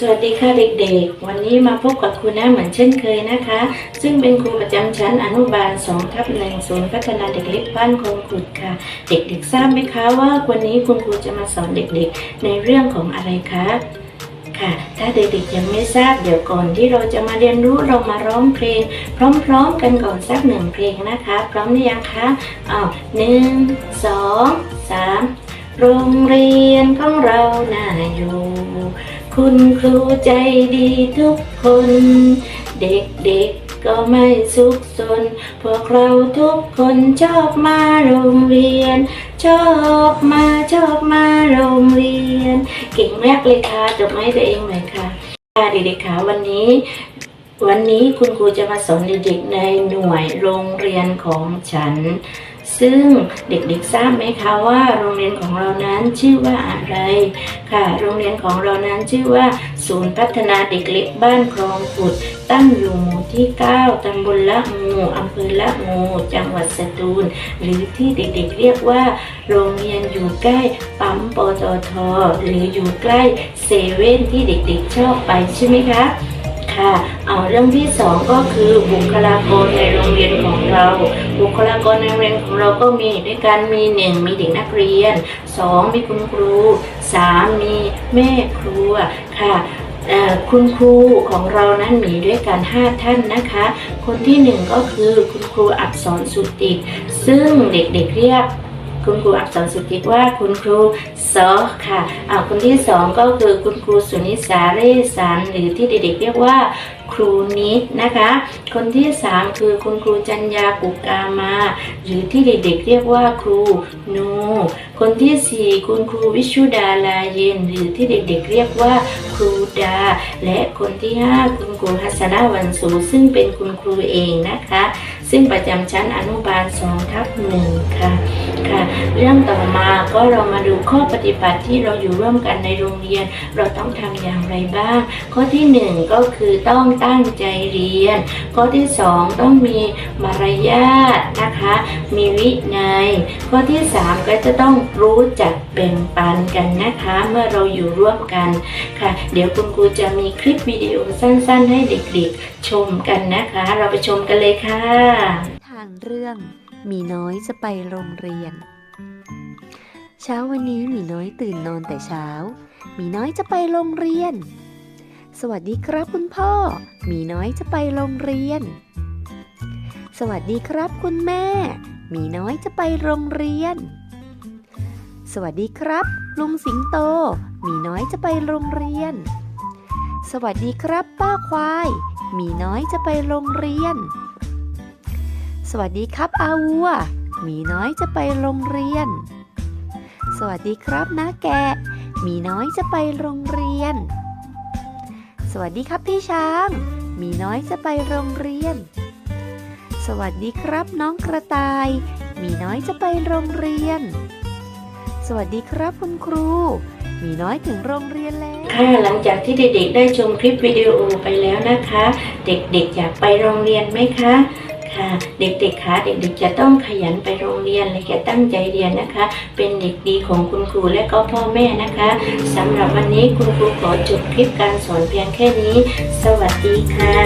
สวัสดีค่ะเด็กๆ วันนี้มาพบกับครูน้าเหมือนเช่นเคยนะคะ ซึ่งเป็นครูประจำชั้นอนุบาล2ทับหนึ่งศูนย์พัฒนาเด็กเล็กบ้านคงขุดค่ะ เด็กๆทราบไหมคะว่าวันนี้คุณครูจะมาสอนเด็กๆ ในเรื่องของอะไรคะค่ะ ถ้าเด็กๆยังไม่ทราบเดี๋ยวก่อนที่เราจะมาเรียนรู้เรามาร้องเพลง พร้อมๆกันก่อนสักหนึ่งเพลงนะคะ พร้อมหรือยังคะอ้าวหนึ่งสองสามโรงเรียนของเราน่าอยู่ คุณครูใจดีทุกคน เด็กๆก็ไม่สุขสน พวกเราทุกคนชอบมาโรงเรียน ชอบมาชอบมาโรงเรียน เก่งมากเลยค่ะจบไม้ตัวเองหน่อยค่ะค่ะเด็กๆค่ะวันนี้วันนี้คุณครูจะมาสอนเด็กๆในหน่วยโรงเรียนของฉัน ซึ่งเด็กๆทราบไหมคะว่าโรงเรียนของเรานั้นชื่อว่าอะไร ค่ะ โรงเรียนของเรานั้นชื่อว่า ศูนย์พัฒนาเด็กเล็กบ้านคลองขุด ตั้งอยู่หมู่ที่ 9ตำบลละงูอำเภอละงูจังหวัดสตูล หรือที่เด็กๆเรียกว่า โรงเรียนอยู่ใกล้ปั๊มปตทหรืออยู่ใกล้เซเว่นที่เด็กๆชอบไปใช่ไหมคะ ค่ะเอาเรื่องที่สองก็คือบุคลากรในโรงเรียนของเรา บุคลากรในโรงเรียนของเราก็มีด้วยกันมีหนึ่งมีเด็กนักเรียนสองมีคุณครูสามมีแม่ครัวค่ะคุณครูของเรานั้นมีด้วยกัน 5 ท่านนะคะ คนที่หนึ่งก็คือคุณครูอักษรสุติกซึ่งเด็กๆเรียก คุณครูอักษรสุติกว่าคุณครูซอค่ะอ่าคนที่สองก็คือคุณครูสุนิสาเรสันหรือที่เด็กๆเรียกว่าครูนิดนะคะ คนที่สามคือคุณครูจัญญาปุกามา หรือที่เด็กๆเรียกว่าครูนู คนที่สี่คุณครูวิชุดาลาเย็น หรือที่เด็กๆเรียกว่าครูดา และคนที่ห้าคุณครูฮัสนาวันสูซึ่งเป็นคุณครูเองนะคะ ซึ่งประจำชั้นอนุบาล2ทับหนึ่งค่ะค่ะ เรื่องต่อมาก็เรามาดูข้อปฏิบัติที่เราอยู่ร่วมกันในโรงเรียน เราต้องทำอย่างไรบ้าง ข้อที่หนึ่งก็คือต้องตั้งใจเรียน ข้อที่สองต้องมีมารยาทนะคะมีวินัย ข้อที่สามก็จะต้องรู้จักแบ่งปันกันนะคะ เมื่อเราอยู่ร่วมกันค่ะ เดี๋ยวคุณครูจะมีคลิปวิดีโอสั้นๆ ให้เด็กๆชมกันนะคะ เราไปชมกันเลยค่ะ ทานเรื่องมีน้อยจะไปโรงเรียน เช้าวันนี้มีน้อยตื่นนอนแต่เช้า มีน้อยจะไปโรงเรียน สวัสดีครับคุณพ่อ มีน้อยจะไปโรงเรียน สวัสดีครับคุณแม่ มีน้อยจะไปโรงเรียน สวัสดีครับ ลุงสิงโต มีน้อยจะไปโรงเรียน สวัสดีครับ ป้าควาย มีน้อยจะไปโรงเรียน สวัสดีครับอาวัว มีน้อยจะไปโรงเรียน สวัสดีครับน้าแกะ มีน้อยจะไปโรงเรียน สวัสดีครับพี่ช้าง มีน้อยจะไปโรงเรียน สวัสดีครับน้องกระต่าย มีน้อยจะไปโรงเรียน สวัสดีครับคุณครู มีน้อยถึงโรงเรียนแล้วค่ะหลังจากที่เด็กๆ ได้ชมคลิปวิดีโอไปแล้วนะคะ เด็กๆอยากไปโรงเรียนไหมคะค่ะเด็กๆคะเด็กๆจะต้องขยันไปโรงเรียนและจะตั้งใจเรียนนะคะ เป็นเด็กดีของคุณครูและก็พ่อแม่นะคะสำหรับวันนี้คุณครูขอจบคลิปการสอนเพียงแค่นี้ สวัสดีค่ะ